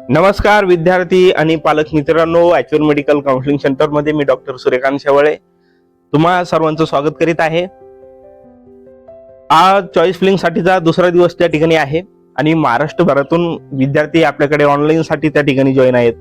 नमस्कार विद्यार्थी आणि पालक मित्रांनो ऍच्युअल मेडिकल काउन्सिलिंग सेंटरमध्ये मी डॉक्टर सूर्यकांत शेवळे. तुम्हा सर्वांचं स्वागत करीत आहे. आज चॉईस फिलिंगसाठीचा दुसरा दिवस त्या ठिकाणी आहे आणि महाराष्ट्रभरातून विद्यार्थी आपल्याकडे ऑनलाईनसाठी त्या ठिकाणी जॉईन आहेत.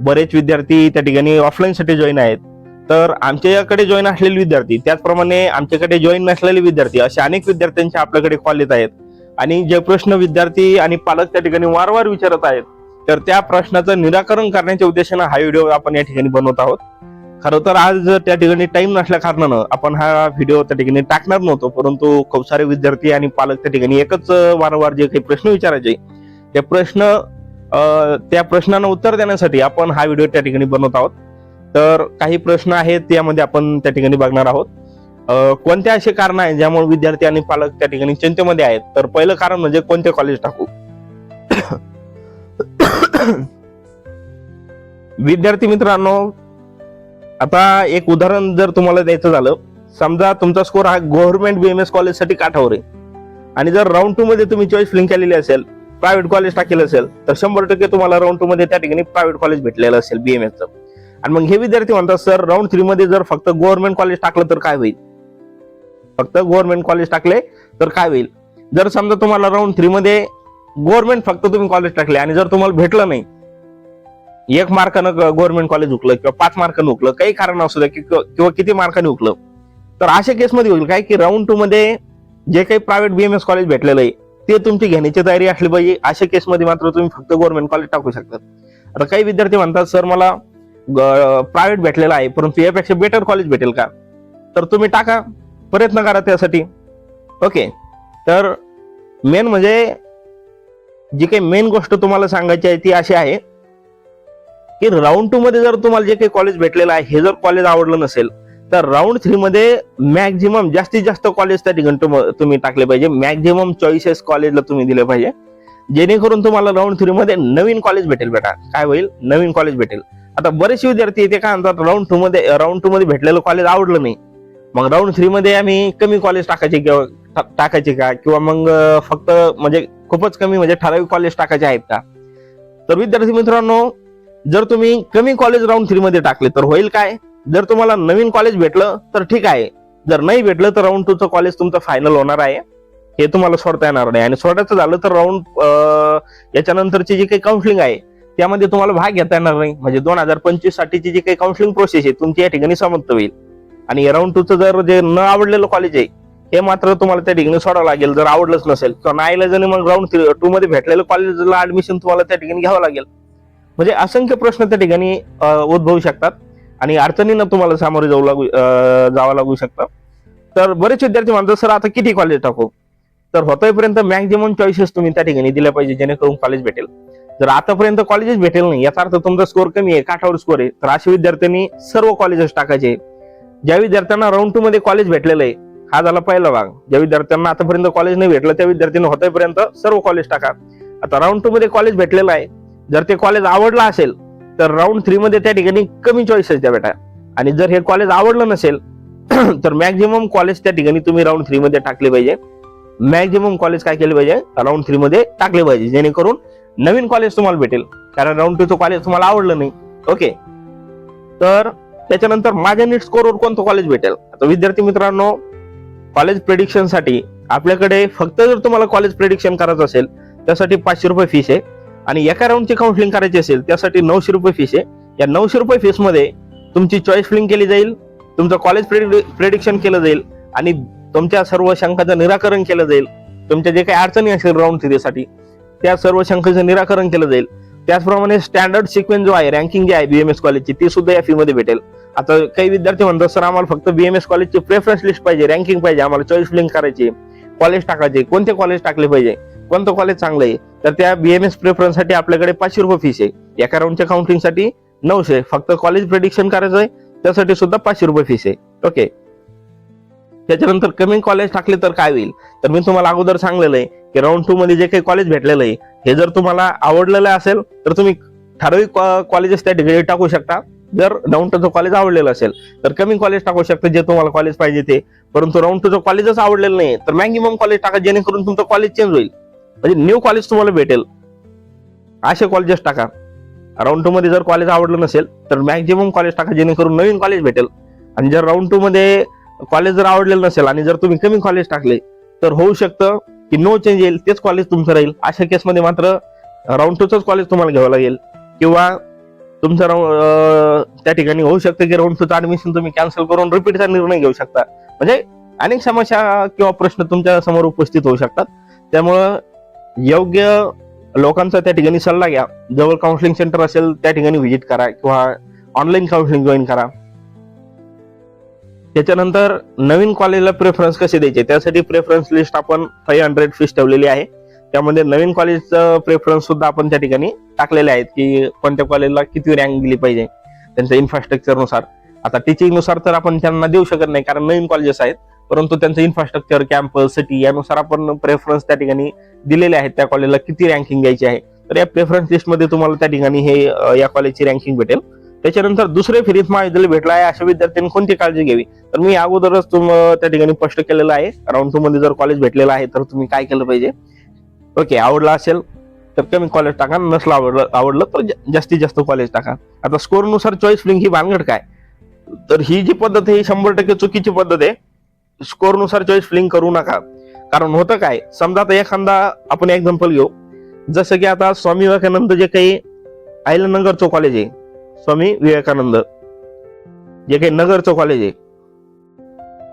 बरेच विद्यार्थी त्या ठिकाणी ऑफलाईन साठी जॉईन आहेत. तर आमच्याकडे जॉईन असलेले विद्यार्थी त्याचप्रमाणे आमच्याकडे जॉईन नसलेले विद्यार्थी असे अनेक विद्यार्थ्यांचे आपल्याकडे कॉल येत आहेत. आणि जे प्रश्न विद्यार्थी आणि पालक त्या ठिकाणी वारंवार विचारत आहेत तर त्या प्रश्नाचं निराकरण करण्याच्या उद्देशानं हा व्हिडिओ आपण या ठिकाणी बनवत आहोत. खरं तर आज त्या ठिकाणी टाइम नसल्या कारणानं आपण हा व्हिडिओ त्या ठिकाणी टाकणार नव्हतो परंतु खूप सारे विद्यार्थी आणि पालक त्या ठिकाणी एकच वारंवार जे काही प्रश्न विचारायचे ते प्रश्न त्या प्रश्नांना उत्तर देण्यासाठी आपण हा व्हिडिओ त्या ठिकाणी बनवत आहोत. तर काही प्रश्न आहेत त्यामध्ये आपण त्या ठिकाणी बघणार आहोत. कोणते असे कारण आहेत ज्यामुळे विद्यार्थी आणि पालक त्या ठिकाणी चिंतेमध्ये आहेत? तर पहिलं कारण म्हणजे कोणते कॉलेज टाकू? विद्यार्थी मित्रांनो आता एक उदाहरण जर तुम्हाला द्यायचं झालं समजा तुमचा स्कोर हा गव्हर्नमेंट बीएमएस एस कॉलेजसाठी काठावर आहे. आणि जर राऊंड टू मध्ये तुम्ही चॉईस फिलिंग केलेली असेल प्रायव्हेट कॉलेज टाकेलं असेल तर शंभर टक्के तुम्हाला राऊंड टू मध्ये त्या ठिकाणी प्रायव्हेट कॉलेज भेटलेलं असेल BMS चं. आणि मग हे विद्यार्थी म्हणतात सर राऊंड थ्री मध्ये जर फक्त गव्हर्नमेंट कॉलेज टाकलं तर काय होईल? फक्त गव्हर्नमेंट कॉलेज टाकले तर काय होईल? जर समजा तुम्हाला राऊंड थ्री मध्ये गव्हर्नमेंट फक्त तुम्ही कॉलेज टाकले आणि जर तुम्हाला भेटलं नाही एक मार्कानं गव्हर्नमेंट कॉलेज उकलं किंवा पाच मार्कानं उकलं काही कारण असू द्या किंवा किती मार्काने उकलं तर अशा केसमध्ये होईल काय की राऊंड टू मध्ये जे काही प्रायव्हेट बीएमएस कॉलेज भेटलेलं आहे ते तुमची घेण्याची तयारी असली पाहिजे. अशा केसमध्ये मात्र तुम्ही फक्त गव्हर्नमेंट कॉलेज टाकू शकतात आता काही विद्यार्थी म्हणतात सर मला प्रायव्हेट भेटलेलं आहे परंतु यापेक्षा बेटर कॉलेज भेटेल का? तर तुम्ही टाका प्रयत्न करा त्यासाठी. ओके तर मेन म्हणजे जी काही मेन गोष्ट तुम्हाला सांगायची आहे ती अशी आहे की राऊंड टू मध्ये जर तुम्हाला जे काही कॉलेज भेटलेलं आहे हे जर कॉलेज आवडलं नसेल तर राऊंड थ्री मध्ये मॅक्झिमम जास्तीत जास्त कॉलेज त्या ठिकाणी तुम्ही टाकले पाहिजे. मॅक्झिमम चॉईसेस कॉलेजला तुम्ही दिले पाहिजे. जेणेकरून तुम्हाला राऊंड थ्री मध्ये नवीन कॉलेज भेटेल बेटा. काय होईल? नवीन कॉलेज भेटेल. आता बरेचसे विद्यार्थी येते काय म्हणतात राऊंड टू मध्ये राऊंड टू मध्ये भेटलेलं कॉलेज आवडलं नाही. मग राऊंड थ्री मध्ये आम्ही कमी कॉलेज टाकायचे किंवा टाकायचे का? किंवा मग फक्त म्हणजे खूपच कमी म्हणजे ठराविक कॉलेज टाकायचे आहेत का? तर विद्यार्थी मित्रांनो जर तुम्ही कमी कॉलेज राऊंड थ्री मध्ये टाकले तर होईल काय? जर तुम्हाला नवीन कॉलेज भेटलं तर ठीक आहे. जर नाही भेटलं तर राऊंड टूचं कॉलेज तुमचं फायनल होणार आहे. हे तुम्हाला सोडता येणार नाही. आणि सोडायचं झालं तर राऊंड याच्यानंतरची जी काही काउन्सिलिंग आहे त्यामध्ये तुम्हाला भाग घेता येणार नाही. म्हणजे दोन हजार पंचवीस साठीची जी काही काउन्सिलिंग प्रोसेस आहे तुमची या ठिकाणी समाप्त होईल. आणि राऊंड टूचं जर जे न आवडलेलं कॉलेज आहे हे मात्र तुम्हाला त्या ठिकाणी सोडावं लागेल. जर आवडलंच नसेल किंवा नाही जणी मग राऊंड टू मध्ये भेटलेलं कॉलेजला ऍडमिशन तुम्हाला त्या ठिकाणी घ्यावं लागेल. म्हणजे असंख्य प्रश्न त्या ठिकाणी उद्भवू शकतात आणि अडचणींना तुम्हाला सामोरे जाऊ लागू जावं लागू शकतं. तर बरेच विद्यार्थी म्हणतात सर आता किती कॉलेज टाकू? तर होतोयपर्यंत मॅक्झिमम चॉईसेस तुम्ही त्या ठिकाणी दिल्या पाहिजे जेणेकरून कॉलेज भेटेल. जर आतापर्यंत कॉलेजेस भेटेल नाही याचा अर्थ तुमचा स्कोर कमी आहे काठावर स्कोर आहे तर अशा विद्यार्थ्यांनी सर्व कॉलेजेस टाकायचे. ज्या विद्यार्थ्यांना राऊंड टू मध्ये कॉलेज भेटलेलं आहे हा झाला पहिला भाग. ज्या विद्यार्थ्यांना आतापर्यंत कॉलेज नाही भेटलं त्या विद्यार्थ्यांनी होतेपर्यंत सर्व कॉलेज टाका आता राऊंड टू मध्ये कॉलेज भेटलेलं आहे. जर ते कॉलेज आवडलं असेल तर राऊंड थ्री मध्ये त्या ठिकाणी कमी चॉईसेस द्या बेटा. आणि जर हे कॉलेज आवडलं नसेल तर मॅक्झिमम कॉलेज त्या ठिकाणी तुम्ही राऊंड थ्री मध्ये टाकले पाहिजे. मॅक्झिमम कॉलेज काय केले पाहिजे? राऊंड थ्री मध्ये टाकले पाहिजे. जेणेकरून नवीन कॉलेज तुम्हाला भेटेल. कारण राऊंड टूचं कॉलेज तुम्हाला आवडलं नाही. ओके तर त्याच्यानंतर माझ्या नीट स्कोरवर कोणतं कॉलेज भेटेल? आता विद्यार्थी मित्रांनो कॉलेज प्रेडिक्शनसाठी आपल्याकडे फक्त जर तुम्हाला कॉलेज प्रेडिक्शन करायचं असेल त्यासाठी पाचशे रुपये फीस आहे. आणि एका राऊंडची काउन्सिलिंग करायची असेल त्यासाठी नऊशे रुपये फीस आहे. या नऊशे रुपये फीसमध्ये तुमची चॉईस फिलिंग केली जाईल तुमचं कॉलेज प्रेडिक्शन केलं जाईल आणि तुमच्या सर्व शंकाचं निराकरण केलं जाईल. तुमच्या जे काही अडचणी असेल राऊंड थ्रीसाठी त्या सर्व शंकाचं निराकरण केलं जाईल. त्याचप्रमाणे स्टँडर्ड सिक्वेन्स जो आहे रँकिंग जी आहे बीएमएस कॉलेजची ती सुद्धा या फीमध्ये भेटेल. आता काही विद्यार्थी म्हणतात सर आम्हाला फक्त बीएमएस कॉलेजची प्रेफरन्स लिस्ट पाहिजे रँकिंग पाहिजे आम्हाला चॉईस लिंक करायची कॉलेज टाकायचे कोणते कॉलेज टाकले पाहिजे कोणतं कॉलेज चांगलं आहे? तर त्या बीएमएस प्रेफरन्ससाठी आपल्याकडे पाचशे रुपये फीस आहे. एका राऊंडच्या काउंटिंगसाठी नऊशे फक्त कॉलेज प्रेडिक्शन करायचं आहे त्यासाठी सुद्धा पाचशे रुपये फीस आहे. ओके त्याच्यानंतर कमी कॉलेज टाकले तर काय होईल? तर मी तुम्हाला अगोदर सांगलेलं आहे की राऊंड टू मध्ये जे काही कॉलेज भेटलेलं आहे हे जर तुम्हाला आवडलेलं असेल तर तुम्ही ठराविक कॉलेजेस त्या ठिकाणी टाकू शकता. जर राऊंड जो कॉलेज आवडलेलं असेल तर कमी कॉलेज टाकू शकता जे तुम्हाला कॉलेज पाहिजे ते. परंतु राऊंड टू जो कॉलेजच आवडलेलं नाही तर मॅक्झिमम कॉलेज टाका जेणेकरून तुमचं कॉलेज चेंज होईल. म्हणजे न्यू कॉलेज तुम्हाला भेटेल. असे कॉलेजेस टाका. राऊंड टू मध्ये जर कॉलेज आवडलं नसेल तर मॅक्झिमम कॉलेज टाका जेणेकरून नवीन कॉलेज भेटेल. आणि जर राऊंड टू मध्ये कॉलेज जर आवडलेलं नसेल आणि जर तुम्ही कमी कॉलेज टाकले तर होऊ शकतं की नो चेंज येईल तेच कॉलेज तुमचं राहील. अशा केसमध्ये मात्र राऊंड टूच कॉलेज तुम्हाला घ्यावं लागेल. किंवा तुमचं राऊंड त्या ठिकाणी होऊ शकते की राऊंड टूचं ऍडमिशन तुम्ही कॅन्सल करून रिपीटचा निर्णय घेऊ शकता. म्हणजे अनेक समस्या किंवा प्रश्न तुमच्यासमोर उपस्थित होऊ शकतात. त्यामुळं योग्य लोकांचा त्या ठिकाणी सल्ला घ्या. जवळ काउन्सिलिंग सेंटर असेल त्या ठिकाणी व्हिजिट करा किंवा ऑनलाईन काउन्सिलिंग जॉईन करा. त्याच्यानंतर नवीन कॉलेजला प्रेफरन्स कसे द्यायचे? त्यासाठी प्रेफरन्स लिस्ट आपण फाईव्ह हंड्रेड फीस ठेवलेली आहे. त्यामध्ये नवीन कॉलेजचं प्रेफरन्स सुद्धा आपण त्या ठिकाणी टाकलेले आहेत की कोणत्या कॉलेजला किती रँक दिली पाहिजे त्यांच्या इन्फ्रास्ट्रक्चरनुसार. आता टीचिंगनुसार तर आपण त्यांना देऊ शकत नाही कारण नवीन कॉलेजेस आहेत. परंतु त्यांचं इन्फ्रास्ट्रक्चर कॅम्पस सिटी यानुसार आपण प्रेफरन्स त्या ठिकाणी दिलेले आहेत त्या कॉलेजला किती रँकिंग द्यायची आहे. तर या प्रेफरन्स लिस्टमध्ये तुम्हाला त्या ठिकाणी हे या कॉलेजची रँकिंग भेटेल. त्याच्यानंतर दुसरे फेरीत महाविद्यालय भेटला आहे अशा विद्यार्थ्यांनी कोणती काळजी घ्यावी? तर मी अगोदरच तुम त्या ठिकाणी स्पष्ट केलेलं आहे. राऊंड टू मध्ये जर कॉलेज भेटलेलं आहे तर तुम्ही काय केलं पाहिजे? ओके आवडला असेल तर कमी कॉलेज टाका नसलं आवडलं आवडलं तर जास्तीत जास्त कॉलेज टाका. आता स्कोरनुसार चॉईस फिलिंग ही भानगड काय? तर ही जी पद्धत आहे ही शंभर टक्के चुकीची पद्धत आहे. स्कोरनुसार चॉईस फिलिंग करू नका. कारण होतं काय? समजा आता एखादा आपण एक्झाम्पल घेऊ. जसं की आता स्वामी विवेकानंद जे काही आयलनगरचं कॉलेज आहे स्वामी विवेकानंद. जे काही नगरचं कॉलेज आहे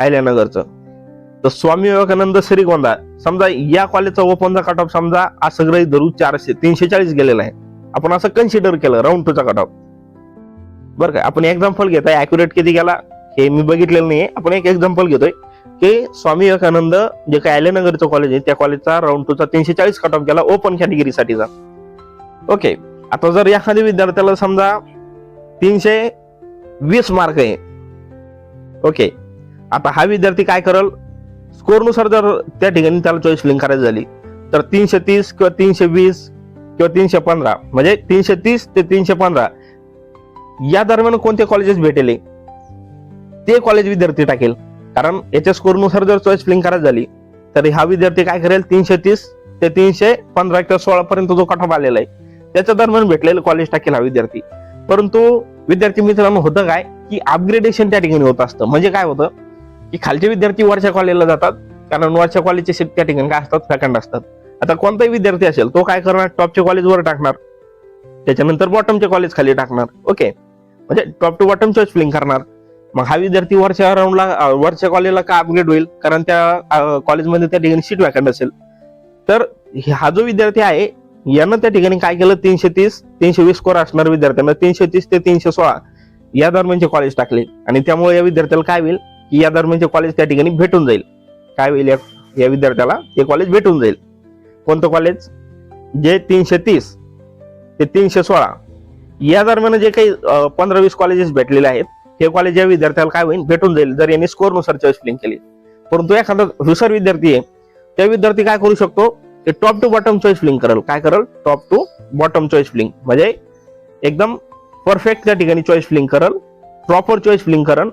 आयल्यानगरचं तर स्वामी विवेकानंद श्रीगोंदा समजा या कॉलेजचा ओपनचा कट ऑफ समजा असं ग्रही धरू चारशे तीनशे चाळीस गेलेला आहे. आपण असं कन्सिडर केलं राऊंड टूचा कट ऑफ बरं काय आपण एक्झाम्पल घेतोय अॅक्युरेट किती गेला हे मी बघितलेलं नाही आपण एक एक्झाम्पल घेतोय की स्वामी विवेकानंद जे काही आल्यानगरचं कॉलेज आहे त्या कॉलेजचा राऊंड टूचा तीनशे चाळीस कट ऑफ गेला ओपन कॅटेगरीसाठीचा ओके आता जर एखाद्या विद्यार्थ्याला समजा तीनशे वीस मार्क आहे. ओके आता हा विद्यार्थी काय करल? स्कोरनुसार जर त्या ठिकाणी त्याला चॉईस लिंक करायची झाली तर तीनशे तीस किंवा तीनशे वीस किंवा तीनशे पंधरा म्हणजे तीनशे तीस ते तीनशे पंधरा या दरम्यान कोणते कॉलेजेस भेटेल? ते कॉलेज विद्यार्थी टाकेल. कारण याच्या स्कोरनुसार जर चॉईस लिंक करायची झाली तर हा विद्यार्थी काय करेल? तीनशे तीस ते तीनशे पंधरा किंवा सोळा पर्यंत जो कट ऑफ आलेला आहे त्याच्या दरम्यान भेटलेलं कॉलेज टाकेल हा विद्यार्थी. परंतु विद्यार्थी मित्रांनो होतं काय? की अपग्रेडेशन त्या ठिकाणी होत असतं. म्हणजे काय होतं? की खालचे विद्यार्थी वरच्या कॉलेजला जातात कारण वरच्या कॉलेजचे सीट त्या ठिकाणी काय असतात? फॅकंड असतात. आता कोणताही विद्यार्थी असेल तो काय करणार? टॉपच्या कॉलेजवर टाकणार. त्याच्यानंतर बॉटमच्या कॉलेज खाली टाकणार. ओके म्हणजे top to bottom choice filling करणार. मग हा विद्यार्थी वरच्या राऊंडला वरच्या कॉलेजला का अपग्रेड होईल? कारण त्या कॉलेजमध्ये त्या ठिकाणी सीट वॅकंट असेल. तर हे- हा जो विद्यार्थी आहे यानं त्या ठिकाणी काय केलं? तीनशे तीस तीनशे वीस स्कोर असणार विद्यार्थ्यांना. तीनशे तीस ते तीनशे सोळा या दरम्यानचे कॉलेज टाकले. आणि त्यामुळे या विद्यार्थ्याला काय होईल? की या दरम्यानचे कॉलेज त्या ठिकाणी भेटून जाईल. काय होईल या या विद्यार्थ्याला? ते कॉलेज भेटून जाईल. कोणतं कॉलेज जे तीनशे तीस ते तीनशे सोळा. या दरम्यान जे काही पंधरा वीस कॉलेजेस भेटलेले आहेत हे कॉलेज या विद्यार्थ्याला काय होईल? भेटून जाईल जर यांनी स्कोरनुसार चॉईस फिलिंग केली. परंतु एखादा हुशार विद्यार्थी आहे त्या विद्यार्थी काय करू शकतो? ते top to bottom choice filling करेल. काय करेल? Top to bottom choice filling म्हणजे एकदम परफेक्ट त्या ठिकाणी चॉईस फिलिंग करल प्रॉपर चॉईस फिलिंग करल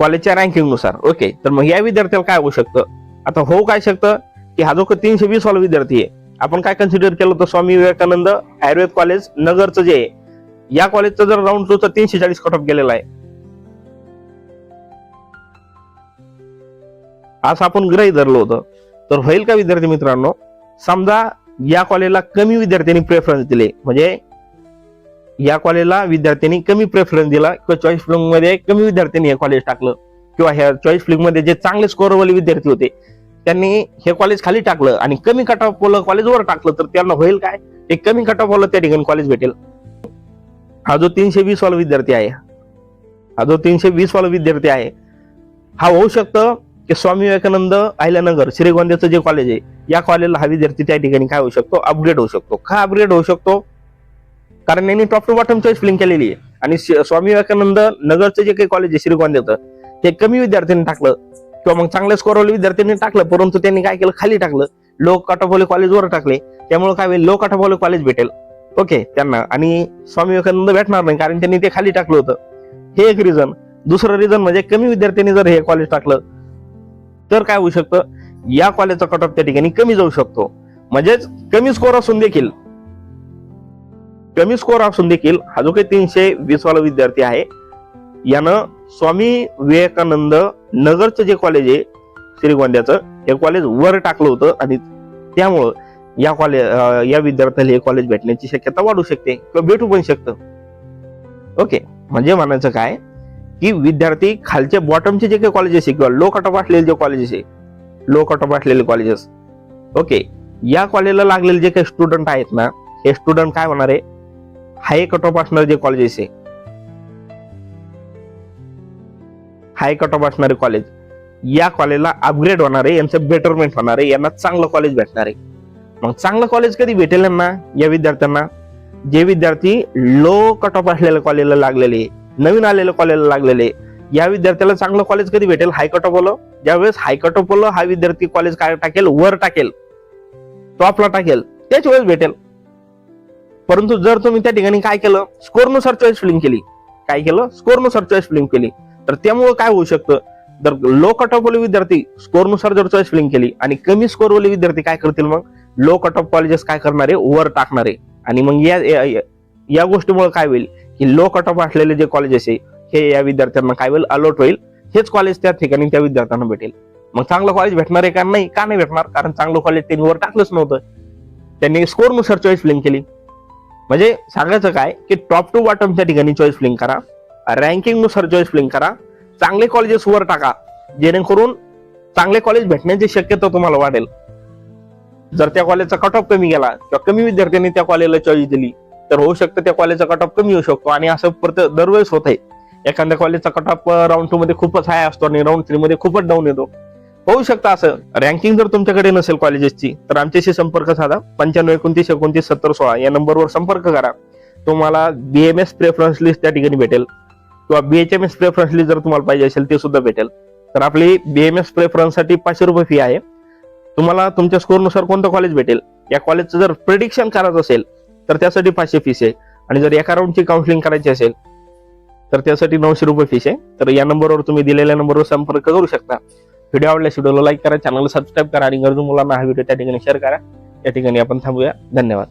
कॉलेजच्या रँकिंगनुसार. ओके तर मग या विद्यार्थ्याला काय होऊ शकतं? आता होऊ काय शकतं? की हा जो तीनशे वीस वाला विद्यार्थी आहे आपण काय कन्सिडर केलं होतं? स्वामी विवेकानंद आयुर्वेद कॉलेज नगरचं जे आहे या कॉलेजचं जर राऊंड टूचा तीनशे चाळीस कट ऑफ गेलेला आहे. असं आपण ग्रही धरलं होतं. तर होईल का विद्यार्थी मित्रांनो? समजा या कॉलेजला कमी विद्यार्थ्यांनी प्रेफरन्स दिले. म्हणजे या कॉलेजला विद्यार्थ्यांनी कमी प्रेफरन्स दिला किंवा चॉईस फिलिंगमध्ये कमी विद्यार्थ्यांनी हे कॉलेज टाकलं. किंवा ह्या चॉईस फिलिंगमध्ये जे चांगले स्कोरवाले विद्यार्थी होते त्यांनी हे कॉलेज खाली टाकलं आणि कमी कट ऑफ कॉलेज वर टाकलं तर त्यांना होईल काय? एक कमी कट ऑफ त्या ठिकाणी कॉलेज भेटेल. हा जो तीनशे वीस वाला विद्यार्थी आहे हा जो तीनशे वीस वाला विद्यार्थी आहे हा होऊ शकतं की स्वामी विवेकानंद अहिल्यानगर श्रीगोंद्याचं जे कॉलेज आहे या कॉलेजला हा विद्यार्थी त्या ठिकाणी काय होऊ शकतो? अपग्रेड होऊ शकतो. का अपग्रेड होऊ शकतो? कारण यांनी top to bottom choice filling केलेली आहे. आणि स्वामी विवेकानंद नगरचं जे काही कॉलेज आहे श्रीगोंद्याचं ते कमी विद्यार्थ्यांनी टाकलं. किंवा मग चांगल्या स्कोरवाले विद्यार्थ्यांनी टाकलं परंतु त्यांनी काय केलं? खाली टाकलं. लो कटॉपवाले कॉलेजवर टाकले. त्यामुळे काय होईल? लो कटॉपवाले कॉलेज भेटेल. ओके त्यांना. आणि स्वामी विवेकानंद भेटणार नाही कारण त्यांनी ते खाली टाकलं होतं. हे एक रिझन दुसरं रिझन म्हणजे कमी विद्यार्थ्यांनी जर हे कॉलेज टाकलं तर काय होऊ शकतं? या कॉलेजचा कट ऑफ त्या ठिकाणी कमी जाऊ शकतो. म्हणजेच कमी स्कोर असून देखील कमी स्कोअर असून देखील हा जो काही तीनशे वीस वाला विद्यार्थी आहे. यानं स्वामी विवेकानंद नगरचं जे कॉलेज आहे श्रीगोंद्याचं हे कॉलेज वर टाकलं होतं आणि त्यामुळं या कॉलेज या विद्यार्थ्याला हे कॉलेज भेटण्याची शक्यता वाढू शकते किंवा भेटू पण शकतं. ओके म्हणजे म्हणायचं काय? की विद्यार्थी खालच्या बॉटमचे जे काही कॉलेजेस आहे किंवा लो कट ऑफ असलेले जे कॉलेजेस आहे लो कट ऑफ असलेले कॉलेजेस ओके या कॉलेजला लागलेले जे काही स्टुडंट आहेत ना हे स्टुडंट काय होणार आहे? हाय कट ऑफ असणारे जे कॉलेजेस आहे हाय कट ऑफ असणारे कॉलेज या कॉलेजला अपग्रेड होणार आहे यांचं बेटरमेंट होणार आहे यांना चांगलं कॉलेज भेटणार आहे. मग चांगलं कॉलेज कधी भेटेल यांना? या विद्यार्थ्यांना. जे विद्यार्थी लो कट ऑफ असलेल्या कॉलेजला लागलेले नवीन आलेल्या कॉलेजला लागलेले या विद्यार्थ्याला चांगलं कॉलेज कधी भेटेल? हाय कट ऑफ बोलो ज्यावेळेस हाय कट ऑफ आलं हा विद्यार्थी कॉलेज काय टाकेल? वर टाकेल. टॉपला टाकेल. त्याच वेळेस भेटेल. परंतु जर तुम्ही त्या ठिकाणी काय केलं? स्कोरनुसार चॉईस फिलिंग केली. काय केलं? स्कोरनुसार चॉईस फिलिंग केली. तर त्यामुळे काय होऊ शकतं? जर लो कट ऑफ वाले विद्यार्थी स्कोरनुसार जर चॉईस फिलिंग केली आणि कमी स्कोर वाले विद्यार्थी काय करतील मग? लो कट ऑफ कॉलेजेस काय करणारे? वर टाकणारे. आणि मग या या- या- या गोष्टीमुळे काय होईल? की लो कट ऑफ असलेले जे कॉलेजेस आहे हे या विद्यार्थ्यांना काय होईल? अलॉट होईल. हेच कॉलेज त्या ठिकाणी त्या विद्यार्थ्यांना भेटेल. मग चांगलं कॉलेज भेटणार आहे का? नाही का नाही भेटणार? कारण चांगलं कॉलेज त्यांनी वर टाकलंच नव्हतं. त्यांनी स्कोरनुसार चॉईस फिलिंग केली. म्हणजे सांगायचं काय की टॉप टू बॉटमच्या ठिकाणी चॉईस फ्लिंग करा. रँकिंगनुसार चॉईस फ्लिंग करा. चांगले कॉलेजेस वर टाका. जेणेकरून चांगले कॉलेज भेटण्याची शक्यता तुम्हाला वाढेल. जर त्या कॉलेजचा कट ऑफ कमी गेला किंवा कमी विद्यार्थ्यांनी त्या कॉलेजला चॉईस दिली तर होऊ शकतं त्या कॉलेजचा कट ऑफ कमी होऊ शकतो आणि असं परत दरवेळेस होत आहे एखाद्या कॉलेजचा कट ऑफ राऊंड टू मध्ये खूपच हाय असतो आणि राऊंड थ्री मध्ये खूपच डाऊन येतो. होऊ शकतं असं. रँकिंग जर तुमच्याकडे नसेल कॉलेजेसची तर आमच्याशी संपर्क साधा. पंच्याण्णव एकोणतीस एकोणतीस सत्तर सोळा या नंबरवर संपर्क करा. तुम्हाला बीएमएस प्रेफरन्स लिस्ट त्या ठिकाणी भेटेल. किंवा B H M S preference list जर तुम्हाला पाहिजे असेल ते सुद्धा भेटेल. तर आपली बीएमएस प्रेफरन्ससाठी पाचशे रुपये फी आहे. तुम्हाला तुमच्या स्कोरनुसार कोणतं कॉलेज भेटेल? या कॉलेजचं जर प्रिडिक्शन करायचं असेल तर त्यासाठी पाचशे फीस आहे. आणि जर एका राऊंडची काउन्सिलिंग करायची असेल तर त्यासाठी नऊशे रुपये फीस आहे. तर या नंबरवर तुम्ही दिलेल्या नंबरवर संपर्क करू शकता. व्हिडिओ आवडल्यास व्हिडिओला लाईक करा चॅनलला सबस्क्राईब करा आणि गरजू मुलांना हा व्हिडिओ त्या ठिकाणी शेअर करा. या ठिकाणी आपण थांबूया. धन्यवाद.